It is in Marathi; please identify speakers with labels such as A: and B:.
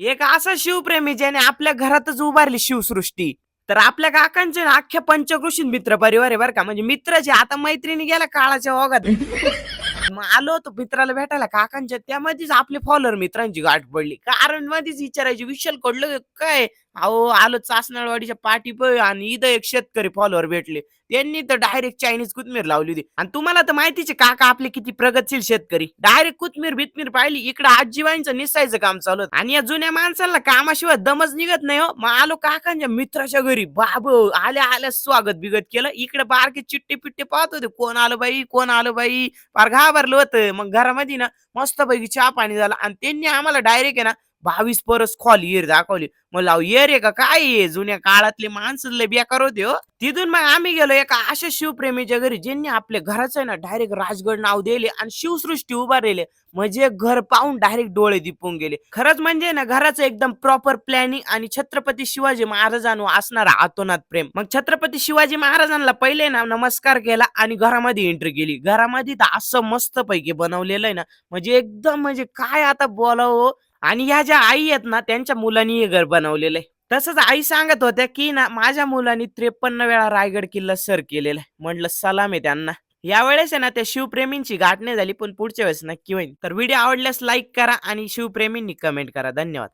A: एक असा शिवप्रेमी ज्याने आपल्या घरातच उभारली शिवसृष्टी. तर आपल्या काकांचे ना अख्ख्या पंचकृषी मित्र परिवार आहे बरं का. म्हणजे मित्राचे आता मैत्रिणी गेल्या काळाच्या ओघात. मग आलो होतो मित्राला भेटायला काकांच्या. त्यामध्येच आपले फॉलोअर मित्रांची गाठ पडली. कारण मध्येच विचारायची विशाल कडलं काय? अहो आलो चासनाळवाडीच्या पाठी पण आणि इथं एक शेतकरी फॉलोअर भेटले. त्यांनी तर डायरेक्ट चायनीज कोथमीर लावली होती. आणि तुम्हाला तर माहितीच आहे काका आपले किती प्रगतशील शेतकरी. डायरेक्ट कोथमीर बिथमीर पाहिली इकडे आजीबाईंचं निसायचं काम चालू आणि या जुन्या माणसाला कामाशिवाय दमच निघत नाही हो. मग आलो काकांच्या मित्राच्या घरी. बाब आल्या आल्या स्वागत बिगत केलं. इकडे बारके चिट्टे पिट्टे पाहत होते. कोण आलं बाई कोण आलं बाई? फार घाबरलं होतं. मग घरामध्ये ना मस्तपैकी चहा पाणी झालं. आणि त्यांनी आम्हाला डायरेक्ट आहे ना बावीस परस खोल येर दाखवली. मग लाव येर आहे का काय ये जुन्या काळातले माणसं लय बेकार होते हो. तिथून मग आम्ही गेलो एका अशा शिवप्रेमीच्या घरी ज्यांनी आपल्या घराचं आहे ना डायरेक्ट राजगड नाव दिले आणि शिवसृष्टी उभारले म्हणजे घर पाहून डायरेक्ट डोळे दिपून गेले. खरंच म्हणजे ना घराचं एकदम प्रॉपर प्लॅनिंग आणि छत्रपती शिवाजी महाराजांवर असणारा आतोनात प्रेम. मग छत्रपती शिवाजी महाराजांना पहिले ना नमस्कार केला आणि घरामध्ये एंट्री केली. घरामध्ये तर असं मस्त पैकी बनवलेलं आहे ना म्हणजे एकदम म्हणजे काय आता बोलावं हो. आणि ह्या ज्या आई आहेत ना त्यांच्या मुलांनी हे घर बनवलेलं आहे. तसंच आई सांगत होत्या की ना माझ्या मुलांनी त्रेपन्न वेळा रायगड किल्ला सर केलेला आहे. म्हटलं सलाम आहे त्यांना. यावेळेस आहे ना त्या शिवप्रेमींची गाठ झाली पण पुढच्या वेळेस नक्की होईल. तर व्हिडिओ आवडल्यास लाईक करा आणि शिवप्रेमींनी कमेंट करा. धन्यवाद.